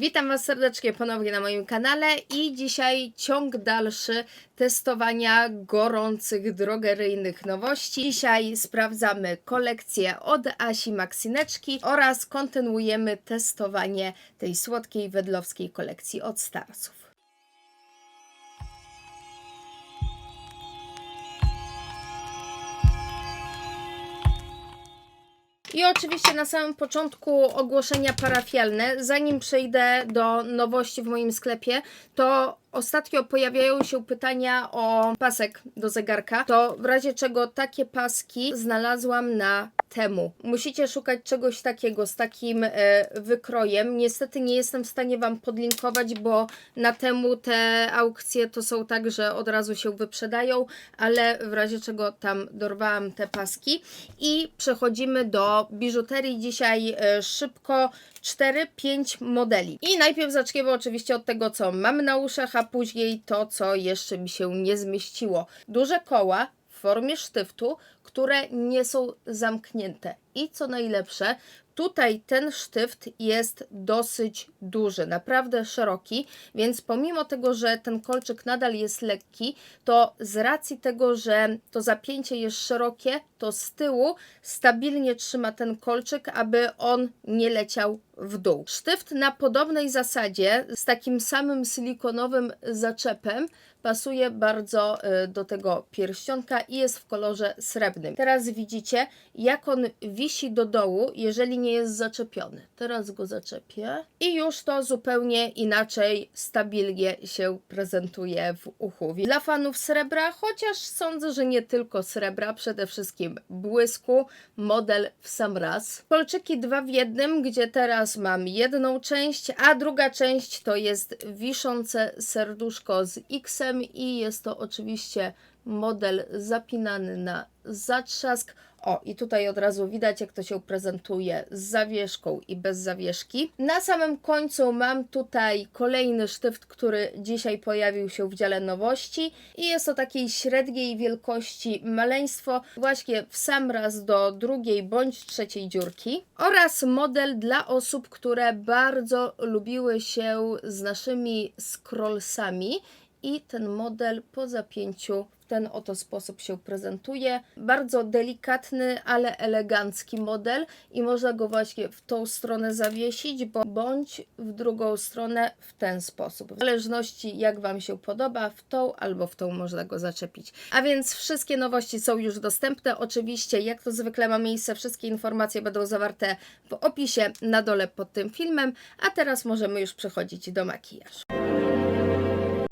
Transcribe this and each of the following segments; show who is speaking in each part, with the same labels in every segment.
Speaker 1: Witam Was serdecznie ponownie na moim kanale i dzisiaj ciąg dalszy testowania gorących drogeryjnych nowości. Dzisiaj sprawdzamy kolekcję od Asi Maksineczki oraz kontynuujemy testowanie tej słodkiej wedlowskiej kolekcji od Starsów. I oczywiście na samym początku ogłoszenia parafialne. Zanim przejdę do nowości w moim sklepie, to ostatnio pojawiają się pytania o pasek do zegarka. To w razie czego takie paski znalazłam na temu. Musicie szukać czegoś takiego z takim e, wykrojem. Niestety nie jestem w stanie Wam podlinkować, bo na temu te aukcje to są tak, że od razu się wyprzedają, ale w razie czego tam dorwałam te paski. I przechodzimy do biżuterii. Dzisiaj e, szybko 4-5 modeli. I najpierw zaczniemy oczywiście od tego, co mamy na uszach, a później to, co jeszcze mi się nie zmieściło. Duże koła w formie sztyftu, które nie są zamknięte. I co najlepsze, tutaj ten sztyft jest dosyć duży, naprawdę szeroki, więc pomimo tego, że ten kolczyk nadal jest lekki, to z racji tego, że to zapięcie jest szerokie, to z tyłu stabilnie trzyma ten kolczyk, aby on nie leciał w dół. Sztyft na podobnej zasadzie, z takim samym silikonowym zaczepem, pasuje bardzo y, do tego pierścionka i jest w kolorze srebrnym. Teraz widzicie, jak on wisi do dołu, jeżeli nie jest zaczepiony. Teraz go zaczepię i już to zupełnie inaczej, stabilnie się prezentuje w uchu. Dla fanów srebra, chociaż sądzę, że nie tylko srebra, przede wszystkim błysku, model w sam raz. Kolczyki dwa w jednym, gdzie teraz mam jedną część, a druga część to jest wiszące serduszko z I jest to oczywiście model zapinany na zatrzask. O, i tutaj od razu widać, jak to się prezentuje z zawieszką i bez zawieszki. Na samym końcu mam tutaj kolejny sztyft, który dzisiaj pojawił się w dziale nowości i jest to takiej średniej wielkości maleństwo, właśnie w sam raz do drugiej bądź trzeciej dziurki. Oraz model dla osób, które bardzo lubiły się z naszymi scrollsami i ten model po zapięciu w ten oto sposób się prezentuje. Bardzo delikatny, ale elegancki model i można go właśnie w tą stronę zawiesić, bądź w drugą stronę w ten sposób. W zależności jak Wam się podoba, w tą albo w tą można go zaczepić. A więc wszystkie nowości są już dostępne. Oczywiście, jak to zwykle ma miejsce, wszystkie informacje będą zawarte w opisie na dole pod tym filmem, a teraz możemy już przechodzić do makijażu.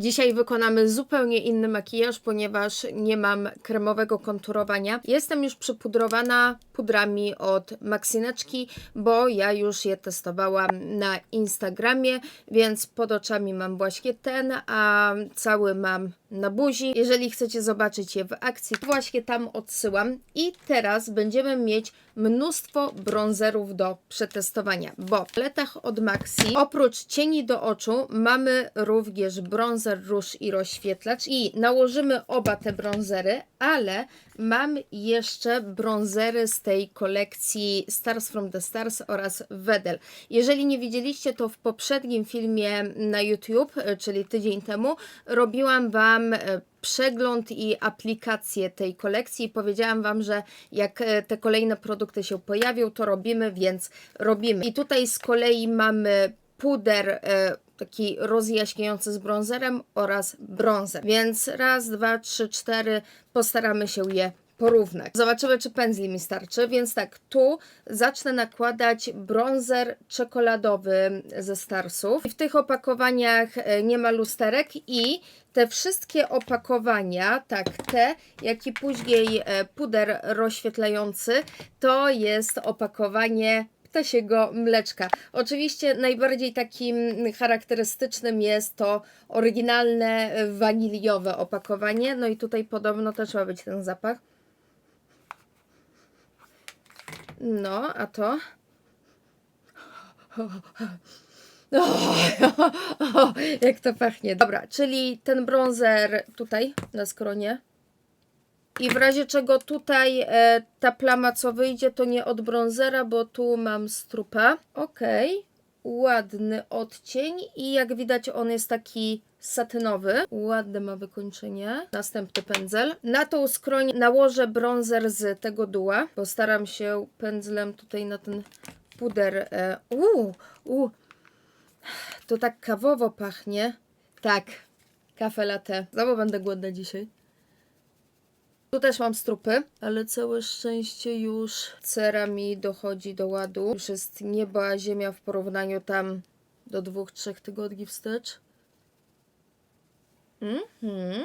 Speaker 1: Dzisiaj wykonamy zupełnie inny makijaż, ponieważ nie mam kremowego konturowania. Jestem już przypudrowana pudrami od Maxineczki, bo ja już je testowałam na Instagramie, więc pod oczami mam właśnie ten, a cały mam na buzi. Jeżeli chcecie zobaczyć je w akcji, właśnie tam odsyłam. I teraz będziemy mieć mnóstwo bronzerów do przetestowania, bo w paletach od Maxi oprócz cieni do oczu mamy również bronzer, róż i rozświetlacz i nałożymy oba te bronzery, ale mam jeszcze bronzery z tej kolekcji Stars from the Stars oraz Wedel. Jeżeli nie widzieliście, to w poprzednim filmie na YouTube, e, czyli tydzień temu, robiłam Wam e, przegląd i aplikację tej kolekcji i powiedziałam Wam, że jak e, te kolejne produkty się pojawią, to robimy, więc robimy. I tutaj z kolei mamy puder e, taki rozjaśniający z bronzerem oraz bronzer. Więc raz, dwa, trzy, cztery postaramy się je porównać. Zobaczymy, czy pędzli mi starczy. Więc tak, tu zacznę nakładać bronzer czekoladowy ze Starsów. W tych opakowaniach e, nie ma lusterek i te wszystkie opakowania, tak te, jak i później e, puder rozświetlający, to jest opakowanie ptasiego mleczka. Oczywiście najbardziej takim charakterystycznym jest to oryginalne waniliowe opakowanie. No i tutaj podobno też ma być ten zapach. No, a to? Jak to pachnie. Dobra, czyli ten bronzer tutaj na skronie. I w razie czego tutaj e, ta plama co wyjdzie, to nie od bronzera, bo tu mam strupę. Ok, ładny odcień i jak widać on jest taki satynowy. Ładne ma wykończenie. Następny pędzel. Na tą skroń nałożę bronzer z tego duła. Postaram się pędzlem tutaj na ten puder. E, uu, uu. To tak kawowo pachnie. Tak, kafe latte. Znowu będę głodna dzisiaj. Tu też mam strupy, ale całe szczęście już cera mi dochodzi do ładu. Już jest nieba, ziemia w porównaniu tam do dwóch, trzech tygodni wstecz. Mhm.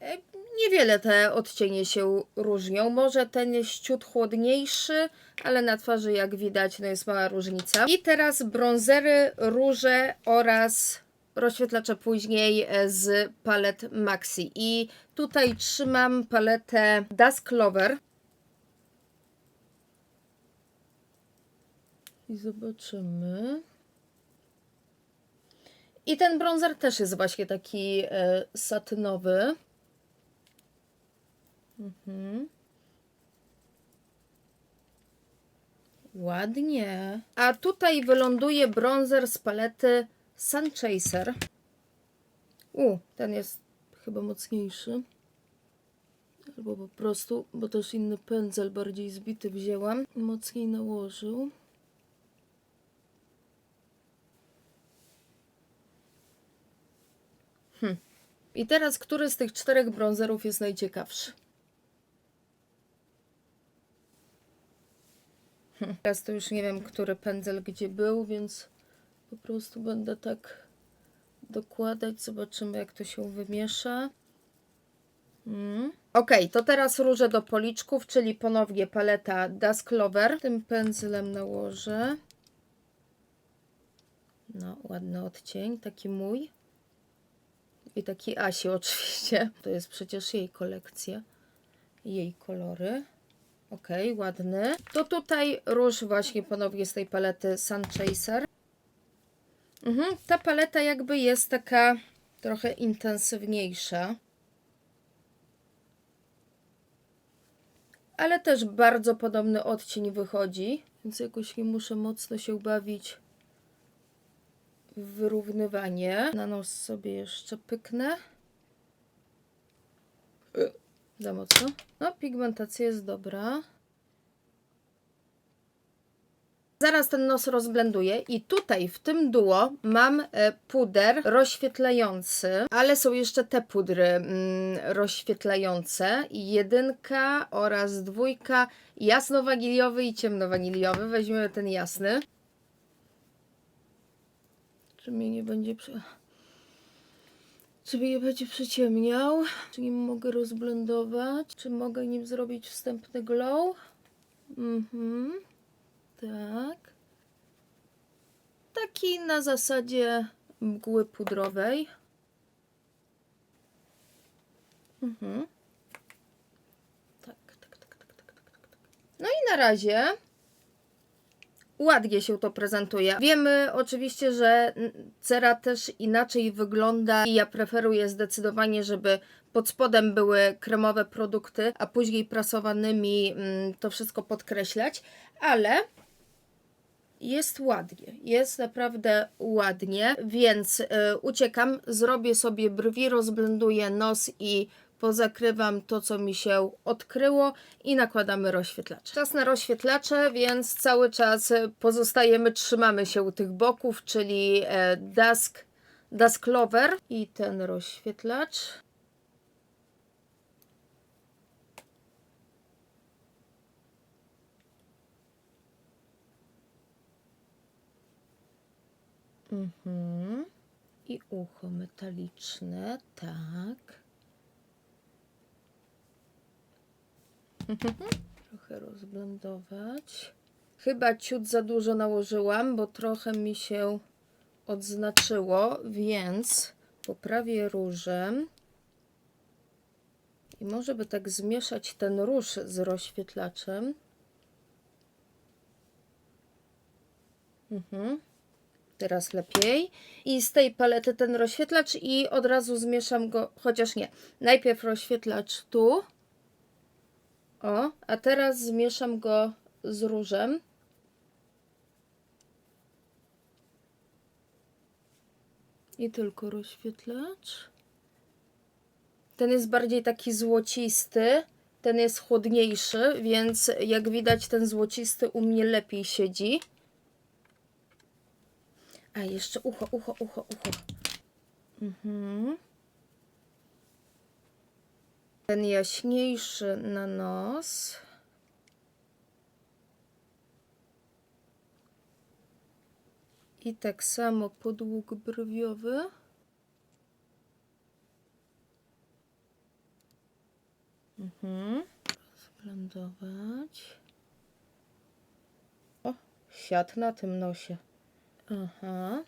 Speaker 1: E, Niewiele te odcienie się różnią. Może ten jest ciut chłodniejszy, ale na twarzy jak widać no jest mała różnica. I teraz bronzery, róże oraz rozświetlacze później e, z palet Maxi. I tutaj trzymam paletę Dusk Clover. I zobaczymy. I ten bronzer też jest właśnie taki e, satynowy. Mhm. Ładnie. A tutaj wyląduje bronzer z palety Sun Chaser. U, ten jest chyba mocniejszy. Albo po prostu, bo też inny pędzel bardziej zbity wzięłam. Mocniej nałożył. Hm. I teraz, który z tych czterech bronzerów jest najciekawszy? Hm. Teraz to już nie wiem, który pędzel gdzie był, więc po prostu będę tak dokładać. Zobaczymy, jak to się wymiesza. Mm. Ok, to teraz różę do policzków, czyli ponownie paleta Dusk Clover. Tym pędzlem nałożę. No, ładny odcień, taki mój. I taki Asi oczywiście. To jest przecież jej kolekcja. Jej kolory. Ok, ładny. To tutaj róż właśnie ponownie z tej palety Sun Chaser. Mhm, ta paleta jakby jest taka trochę intensywniejsza. Ale też bardzo podobny odcień wychodzi, więc jakoś nie muszę mocno się bawić w wyrównywanie. Na nos sobie jeszcze pyknę. Za mocno. No, pigmentacja jest dobra. Zaraz ten nos rozblenduję i tutaj w tym duo mam e, puder rozświetlający, ale są jeszcze te pudry mm, rozświetlające. Jedynka oraz dwójka, jasno-waniliowy i ciemno-waniliowy. Weźmiemy ten jasny. Czy mnie nie będzie przy... Czy mnie nie będzie przyciemniał? Czy nim mogę rozblendować? Czy mogę nim zrobić wstępny glow? Mhm. Tak. Taki na zasadzie mgły pudrowej. Mhm. Tak, tak, tak, tak, tak, tak, tak. No i na razie ładnie się to prezentuje. Wiemy oczywiście, że cera też inaczej wygląda i ja preferuję zdecydowanie, żeby pod spodem były kremowe produkty, a później prasowanymi mm, to wszystko podkreślać, ale jest ładnie, jest naprawdę ładnie, więc y, uciekam, zrobię sobie brwi, rozblenduję nos i pozakrywam to, co mi się odkryło i nakładamy rozświetlacz. Czas na rozświetlacze, więc cały czas pozostajemy, trzymamy się u tych boków, czyli e, Dusk, Dusk Clover i ten rozświetlacz. Mhm. I ucho metaliczne, tak. trochę rozblendować. Chyba ciut za dużo nałożyłam, bo trochę mi się odznaczyło, więc poprawię różem. I może by tak zmieszać ten róż z rozświetlaczem. Mhm. Teraz lepiej. I z tej palety ten rozświetlacz i od razu zmieszam go, chociaż nie. Najpierw rozświetlacz tu. O, a teraz zmieszam go z różem. I tylko rozświetlacz. Ten jest bardziej taki złocisty, ten jest chłodniejszy, więc jak widać ten złocisty u mnie lepiej siedzi. A jeszcze ucho, ucho, ucho, ucho. Mhm. Ten jaśniejszy na nos. I tak samo podłóg brwiowy. Mhm. O, siat na tym nosie. Aha.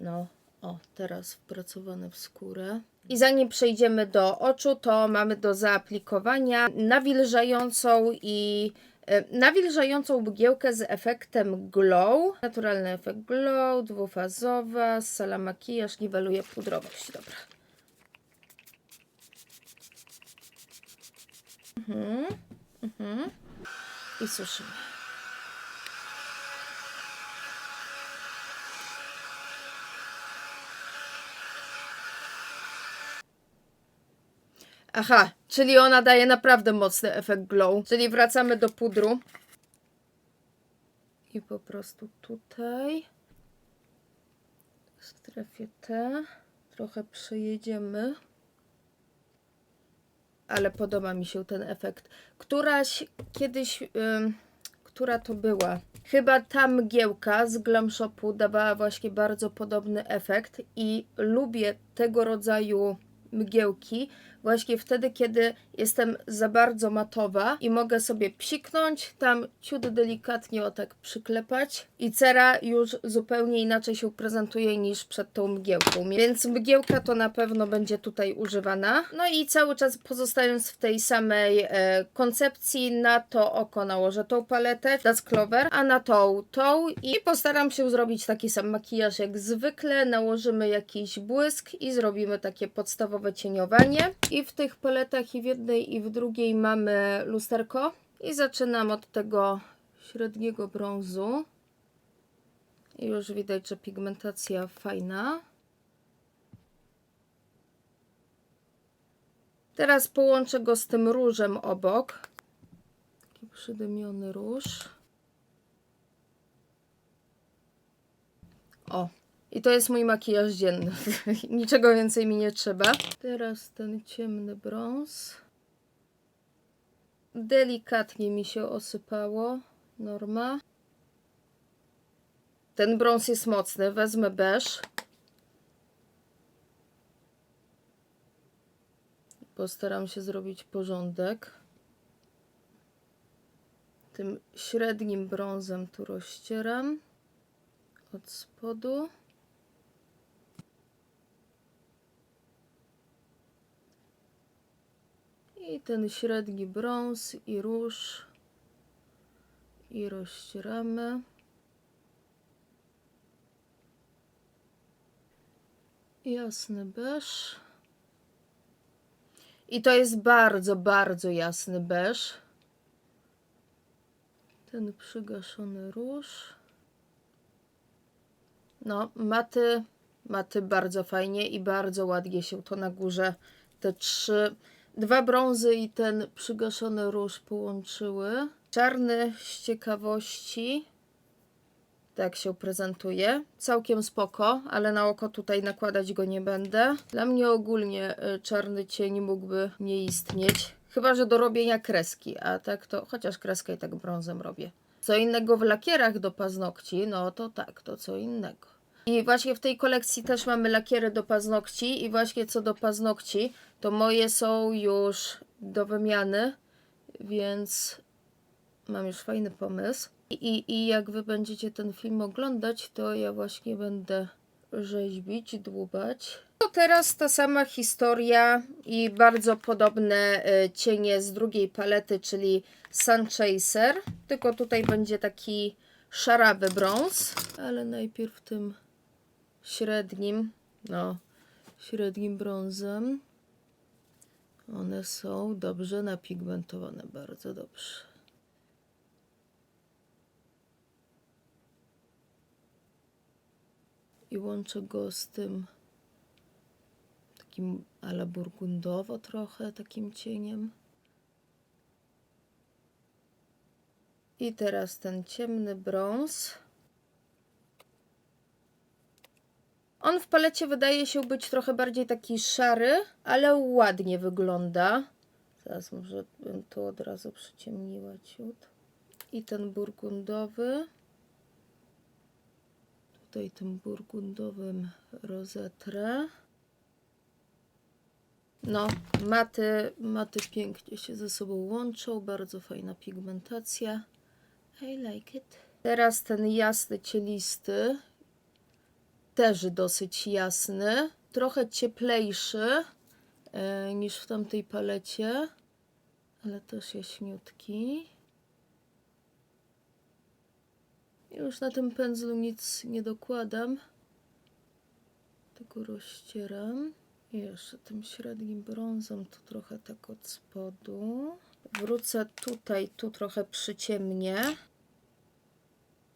Speaker 1: No, o, teraz wpracowane w skórę. I zanim przejdziemy do oczu, to mamy do zaaplikowania nawilżającą i e, nawilżającą mgiełkę z efektem glow. Naturalny efekt glow, dwufazowa, sala makijaż, niweluje pudrowość. Dobra. Mhm, mhm. I suszymy. Aha, czyli ona daje naprawdę mocny efekt glow. Czyli wracamy do pudru. I po prostu tutaj strefie T trochę przejedziemy. Ale podoba mi się ten efekt. Któraś kiedyś, ym, która to była? Chyba ta mgiełka z Glam Shopu dawała właśnie bardzo podobny efekt i lubię tego rodzaju mgiełki właśnie wtedy, kiedy jestem za bardzo matowa i mogę sobie psiknąć, tam ciut delikatnie o tak przyklepać i cera już zupełnie inaczej się prezentuje niż przed tą mgiełką. Więc mgiełka to na pewno będzie tutaj używana. No i cały czas pozostając w tej samej e, koncepcji, na to oko nałożę tą paletę That's Clover, a na tą tą i postaram się zrobić taki sam makijaż jak zwykle. Nałożymy jakiś błysk i zrobimy takie podstawowe cieniowanie. I w tych paletach i w jednej i w drugiej mamy lusterko. I zaczynam od tego średniego brązu. I już widać, że pigmentacja fajna. Teraz połączę go z tym różem obok. Taki przydymiony róż. O, i to jest mój makijaż dzienny. Niczego więcej mi nie trzeba. Teraz ten ciemny brąz. Delikatnie mi się osypało. Norma. Ten brąz jest mocny. Wezmę beż. Postaram się zrobić porządek. Tym średnim brązem tu rozcieram od spodu. I ten średni brąz i róż i rozcieramy. Jasny beż. I to jest bardzo, bardzo jasny beż. Ten przygaszony róż. No, maty, maty bardzo fajnie i bardzo ładnie się to na górze te trzy, dwa brązy i ten przygaszony róż połączyły. Czarny z ciekawości. Tak się prezentuje. Całkiem spoko, ale na oko tutaj nakładać go nie będę. Dla mnie ogólnie y, czarny cień mógłby nie istnieć. Chyba, że do robienia kreski, a tak to, chociaż kreskę i tak brązem robię. Co innego w lakierach do paznokci, no to tak, to co innego. I właśnie w tej kolekcji też mamy lakiery do paznokci i właśnie co do paznokci, to moje są już do wymiany, więc mam już fajny pomysł. I, I jak wy będziecie ten film oglądać, to ja właśnie będę rzeźbić, dłubać. To teraz ta sama historia i bardzo podobne e, cienie z drugiej palety, czyli Sun Chaser. Tylko tutaj będzie taki szarawy brąz, ale najpierw tym średnim, no, średnim brązem. One są dobrze napigmentowane, bardzo dobrze. I łączę go z tym takim ala burgundowo trochę, takim cieniem. I teraz ten ciemny brąz. On w palecie wydaje się być trochę bardziej taki szary, ale ładnie wygląda. Teraz może bym tu od razu przyciemniła ciut. I ten burgundowy. Tutaj tym burgundowym rozetrę. No, maty, maty pięknie się ze sobą łączą. Bardzo fajna pigmentacja. I like it. Teraz ten jasny, cielisty. Też dosyć jasny. Trochę cieplejszy e, niż w tamtej palecie. Ale też jaśniutki. Już na tym pędzlu nic nie dokładam. Tylko rozcieram. I jeszcze tym średnim brązem tu trochę tak od spodu. Wrócę tutaj, tu trochę przyciemnię.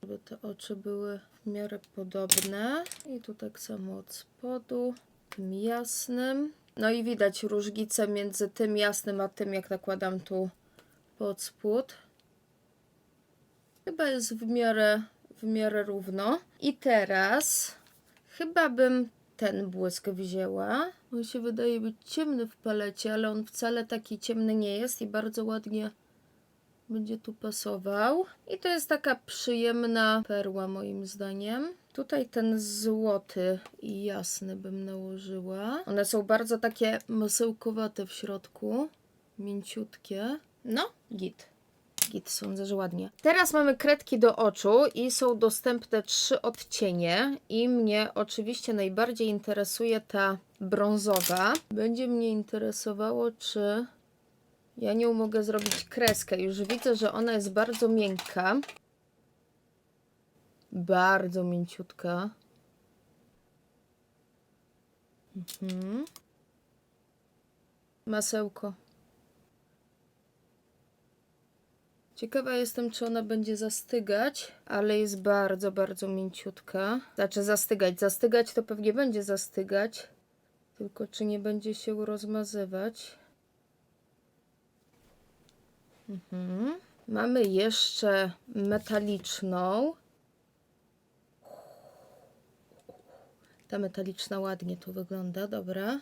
Speaker 1: Żeby te oczy były w miarę podobne. I tu tak samo od spodu. Tym jasnym. No i widać różnicę między tym jasnym, a tym jak nakładam tu pod spód. Chyba jest w miarę, w miarę równo. I teraz chyba bym ten błysk wzięła. On się wydaje być ciemny w palecie, ale on wcale taki ciemny nie jest i bardzo ładnie będzie tu pasował. I to jest taka przyjemna perła moim zdaniem. Tutaj ten złoty i jasny bym nałożyła. One są bardzo takie masełkowate w środku. Mięciutkie. No, git. Git, sądzę, że ładnie. Teraz mamy kredki do oczu i są dostępne trzy odcienie i mnie oczywiście najbardziej interesuje ta brązowa. Będzie mnie interesowało, czy ja nią mogę zrobić kreskę. Już widzę, że ona jest bardzo miękka. Bardzo mięciutka. Mhm. Masełko. Ciekawa jestem, czy ona będzie zastygać, ale jest bardzo, bardzo mięciutka. Znaczy zastygać. Zastygać to pewnie będzie zastygać, tylko czy nie będzie się rozmazywać. Mhm. Mamy jeszcze metaliczną. Ta metaliczna ładnie tu wygląda, dobra.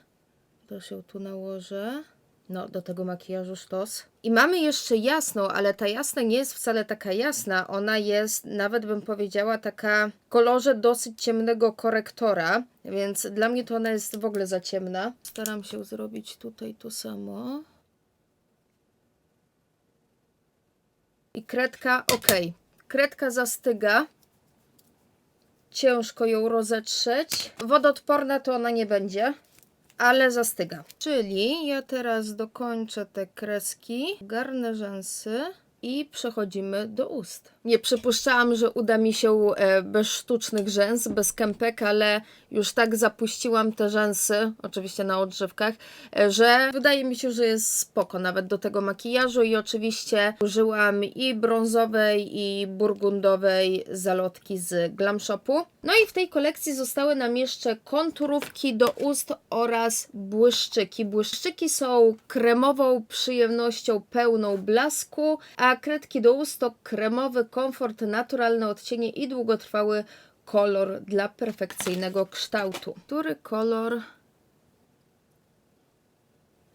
Speaker 1: To się tu nałożę. No, do tego makijażu sztos. I mamy jeszcze jasną, ale ta jasna nie jest wcale taka jasna. Ona jest, nawet bym powiedziała, taka w kolorze dosyć ciemnego korektora, więc dla mnie to ona jest w ogóle za ciemna. Staram się zrobić tutaj to samo. I kredka, ok. Kredka zastyga. Ciężko ją rozetrzeć. Wodoodporna to ona nie będzie ale zastyga. Czyli ja teraz dokończę te kreski, garnę rzęsy i przechodzimy do ust. Nie przypuszczałam, że uda mi się e, bez sztucznych rzęs, bez kępek, ale już tak zapuściłam te rzęsy, oczywiście na odżywkach, e, że wydaje mi się, że jest spoko nawet do tego makijażu i oczywiście użyłam i brązowej i burgundowej zalotki z Glam Shopu. No i w tej kolekcji zostały nam jeszcze konturówki do ust oraz błyszczyki. Błyszczyki są kremową przyjemnością pełną blasku, a kredki do ust to kremowy komfort, naturalne odcienie i długotrwały kolor dla perfekcyjnego kształtu. Który kolor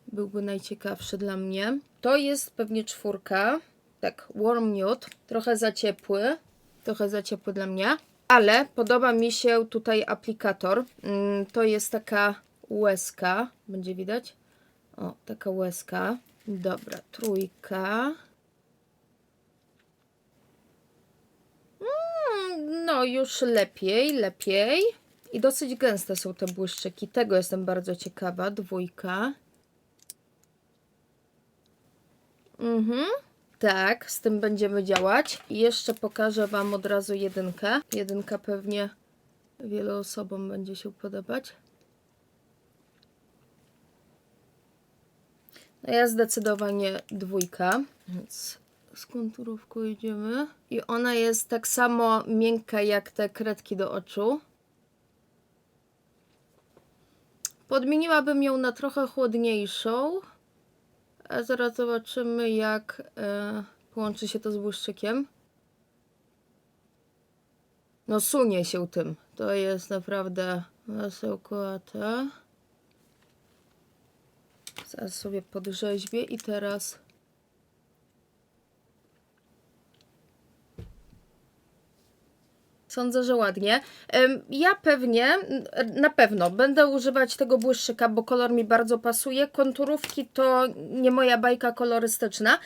Speaker 1: byłby najciekawszy dla mnie? To jest pewnie czwórka. Tak, warm nude. Trochę za ciepły. Trochę za ciepły dla mnie. Ale podoba mi się tutaj aplikator. Mm, To jest taka łezka. Będzie widać? O, taka łezka. Dobra, trójka. Mm, No, już lepiej, lepiej. I dosyć gęste są te błyszczyki. Tego jestem bardzo ciekawa. Dwójka. Mhm. Tak, z tym będziemy działać. I jeszcze pokażę Wam od razu jedynkę. Jedynka pewnie wielu osobom będzie się podobać. No ja zdecydowanie dwójka, więc z konturówką idziemy. I ona jest tak samo miękka jak te kredki do oczu. Podmieniłabym ją na trochę chłodniejszą. A zaraz zobaczymy, jak e, połączy się to z błyszczykiem. No sunie się tym. To jest naprawdę masełkowate. Zaraz sobie podrzeźbię i teraz... Sądzę, że ładnie. Ja pewnie, na pewno będę używać tego błyszczyka, bo kolor mi bardzo pasuje. Konturówki to nie moja bajka kolorystyczna,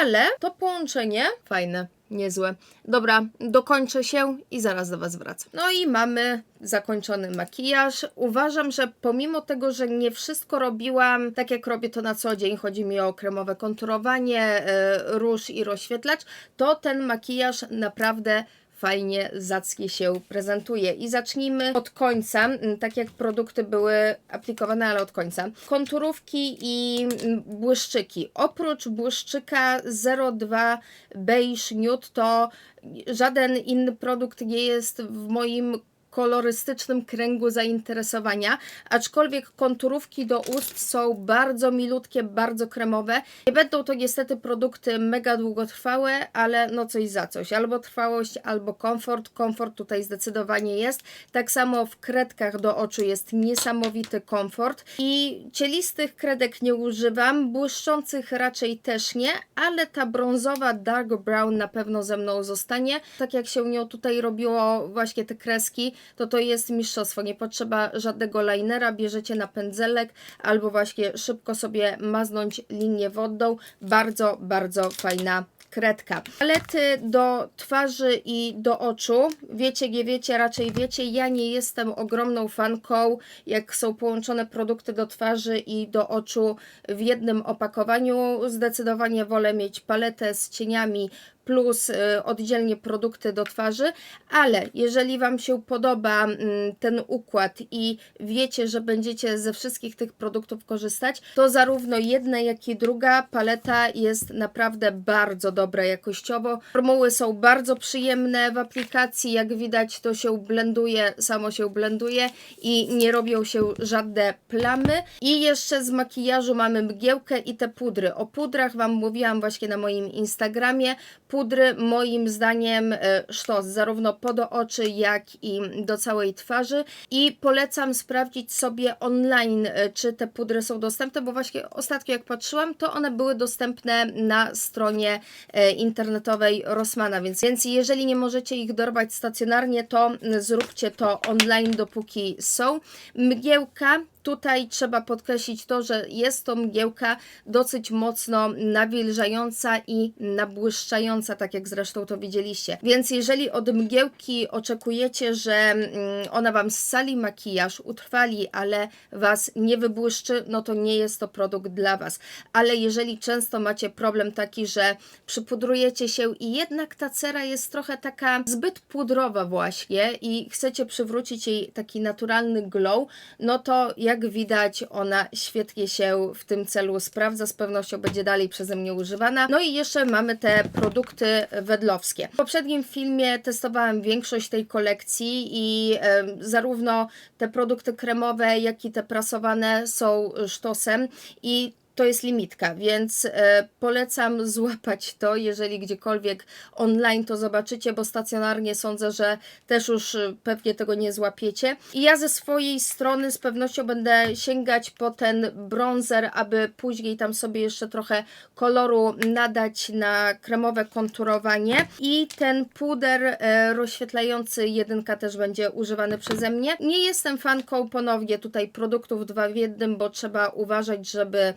Speaker 1: ale to połączenie fajne, niezłe. Dobra, dokończę się i zaraz do Was wracam. No i mamy zakończony makijaż. Uważam, że pomimo tego, że nie wszystko robiłam tak jak robię to na co dzień, chodzi mi o kremowe konturowanie, e, róż i rozświetlacz, to ten makijaż naprawdę fajnie, zacnie się prezentuje. I zacznijmy od końca, m, tak jak produkty były aplikowane, ale od końca. Konturówki i m, błyszczyki. Oprócz błyszczyka 02 Beige Nude to żaden inny produkt nie jest w moim kolorystycznym kręgu zainteresowania, aczkolwiek konturówki do ust są bardzo milutkie, bardzo kremowe. Nie będą to niestety produkty mega długotrwałe, ale no coś za coś. Albo trwałość, albo komfort. Komfort tutaj zdecydowanie jest. Tak samo w kredkach do oczu jest niesamowity komfort. I cielistych kredek nie używam, błyszczących raczej też nie, ale ta brązowa dark brown na pewno ze mną zostanie. Tak jak się nią tutaj robiło właśnie te kreski, to to jest mistrzostwo. Nie potrzeba żadnego linera, bierzecie na pędzelek albo właśnie szybko sobie maznąć linię wodą. Bardzo, bardzo fajna kredka. Palety do twarzy i do oczu. Wiecie, nie wiecie, raczej wiecie, ja nie jestem ogromną fanką, jak są połączone produkty do twarzy i do oczu w jednym opakowaniu. Zdecydowanie wolę mieć paletę z cieniami plus y, oddzielnie produkty do twarzy, ale jeżeli Wam się podoba mm, ten układ i wiecie, że będziecie ze wszystkich tych produktów korzystać, to zarówno jedna, jak i druga paleta jest naprawdę bardzo dobra jakościowo. Formuły są bardzo przyjemne w aplikacji, jak widać to się blenduje, samo się blenduje i nie robią się żadne plamy. I jeszcze z makijażu mamy mgiełkę i te pudry. O pudrach Wam mówiłam właśnie na moim Instagramie. Pudry moim zdaniem e, sztos, zarówno pod oczy, jak i do całej twarzy. I polecam sprawdzić sobie online, e, czy te pudry są dostępne, bo właśnie ostatnio jak patrzyłam, to one były dostępne na stronie e, internetowej Rossmana, więc, więc jeżeli nie możecie ich dorwać stacjonarnie, to mm, zróbcie to online, dopóki są. Mgiełka Tutaj trzeba podkreślić to, że jest to mgiełka dosyć mocno nawilżająca i nabłyszczająca, tak jak zresztą to widzieliście. Więc jeżeli od mgiełki oczekujecie, że mm, ona Wam ssali makijaż, utrwali, ale Was nie wybłyszczy, no to nie jest to produkt dla Was. Ale jeżeli często macie problem taki, że przypudrujecie się i jednak ta cera jest trochę taka zbyt pudrowa właśnie i chcecie przywrócić jej taki naturalny glow, no to jak widać ona świetnie się w tym celu sprawdza, z pewnością będzie dalej przeze mnie używana. No i jeszcze mamy te produkty wedlowskie. W poprzednim filmie testowałam większość tej kolekcji i zarówno te produkty kremowe, jak i te prasowane są sztosem i to jest limitka, więc e, polecam złapać to, jeżeli gdziekolwiek online to zobaczycie, bo stacjonarnie sądzę, że też już e, pewnie tego nie złapiecie. I ja ze swojej strony z pewnością będę sięgać po ten bronzer, aby później tam sobie jeszcze trochę koloru nadać na kremowe konturowanie. I ten puder e, rozświetlający jedynka też będzie używany przeze mnie. Nie jestem fanką ponownie tutaj produktów dwa w jednym, bo trzeba uważać, żeby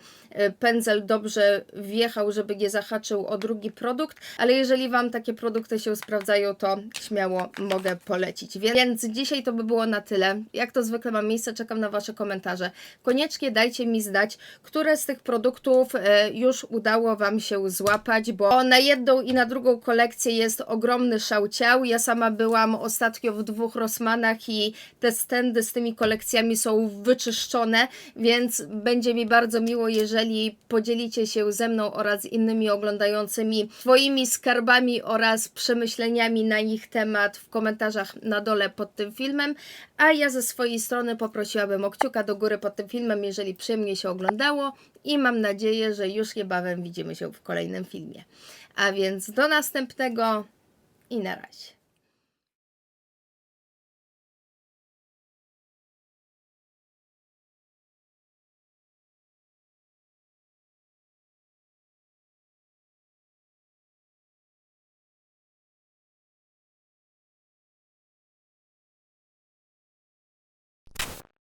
Speaker 1: pędzel dobrze wjechał, żeby nie zahaczył o drugi produkt, ale jeżeli Wam takie produkty się sprawdzają, to śmiało mogę polecić. Więc, dzisiaj to by było na tyle. Jak to zwykle mam miejsce, czekam na Wasze komentarze. Koniecznie dajcie mi znać, które z tych produktów e, już udało Wam się złapać, bo na jedną i na drugą kolekcję jest ogromny szałciał. Ja sama byłam ostatnio w dwóch Rossmanach i te stędy z tymi kolekcjami są wyczyszczone, więc będzie mi bardzo miło, jeżeli jeżeli podzielicie się ze mną oraz innymi oglądającymi swoimi skarbami oraz przemyśleniami na ich temat w komentarzach na dole pod tym filmem, a ja ze swojej strony poprosiłabym o kciuka do góry pod tym filmem, jeżeli przyjemnie się oglądało i mam nadzieję, że już niebawem widzimy się w kolejnym filmie. A więc do następnego i na razie.